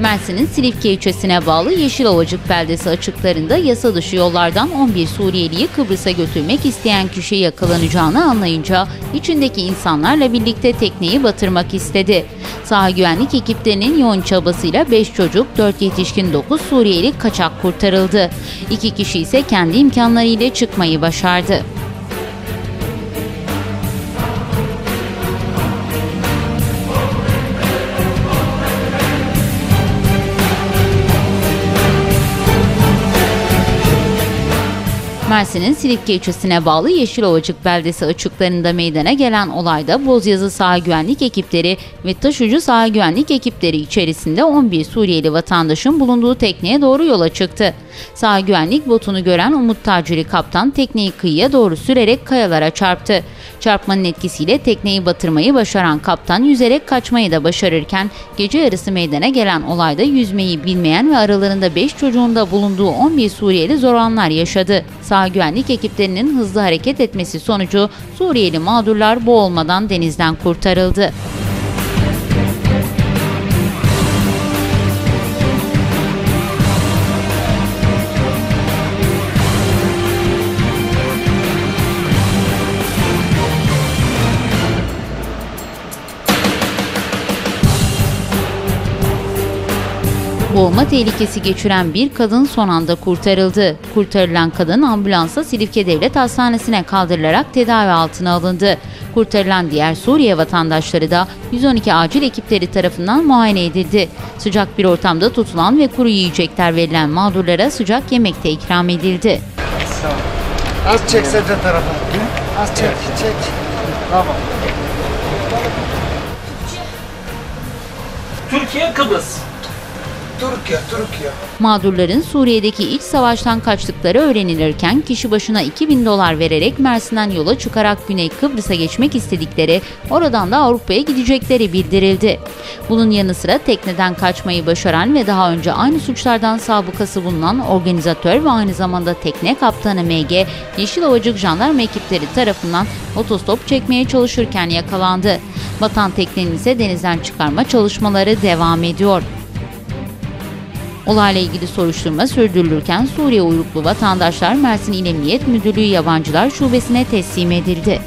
Mersin'in Silifke ilçesine bağlı Yeşilovacık beldesi açıklarında yasa dışı yollardan 11 Suriyeliyi Kıbrıs'a götürmek isteyen kişi yakalanacağını anlayınca içindeki insanlarla birlikte tekneyi batırmak istedi. Saha güvenlik ekiplerinin yoğun çabasıyla 5 çocuk, 4 yetişkin 9 Suriyeli kaçak kurtarıldı. 2 kişi ise kendi imkanlarıyla çıkmayı başardı. Mersin'in Silifke ilçesine bağlı Yeşilovacık beldesi açıklarında meydana gelen olayda Bozyazı Saha Güvenlik ekipleri ve Taşucu Saha Güvenlik ekipleri içerisinde 11 Suriyeli vatandaşın bulunduğu tekneye doğru yola çıktı. Saha güvenlik botunu gören Umut Taciri kaptan tekneyi kıyıya doğru sürerek kayalara çarptı. Çarpmanın etkisiyle tekneyi batırmayı başaran kaptan yüzerek kaçmayı da başarırken gece yarısı meydana gelen olayda yüzmeyi bilmeyen ve aralarında 5 çocuğun da bulunduğu 11 Suriyeli zor anlar yaşadı. Saha güvenlik ekiplerinin hızlı hareket etmesi sonucu Suriyeli mağdurlar boğulmadan denizden kurtarıldı. Boğulma tehlikesi geçiren bir kadın son anda kurtarıldı. Kurtarılan kadın ambulansa Silifke Devlet Hastanesi'ne kaldırılarak tedavi altına alındı. Kurtarılan diğer Suriye vatandaşları da 112 acil ekipleri tarafından muayene edildi. Sıcak bir ortamda tutulan ve kuru yiyecekler verilen mağdurlara sıcak yemek de ikram edildi. Az çek sen de tarafa. Az çek, çek. Tamam. Türkiye Kıbrıs. Türkiye, Türkiye. Mağdurların Suriye'deki iç savaştan kaçtıkları öğrenilirken kişi başına 2000 dolar vererek Mersin'den yola çıkarak Güney Kıbrıs'a geçmek istedikleri, oradan da Avrupa'ya gidecekleri bildirildi. Bunun yanı sıra tekneden kaçmayı başaran ve daha önce aynı suçlardan sabıkası bulunan organizatör ve aynı zamanda tekne kaptanı MG, Yeşilovacık jandarma ekipleri tarafından otostop çekmeye çalışırken yakalandı. Batan teknenin ise denizden çıkarma çalışmaları devam ediyor. Olayla ilgili soruşturma sürdürülürken Suriye uyruklu vatandaşlar Mersin İl Emniyet Müdürlüğü Yabancılar Şubesi'ne teslim edildi.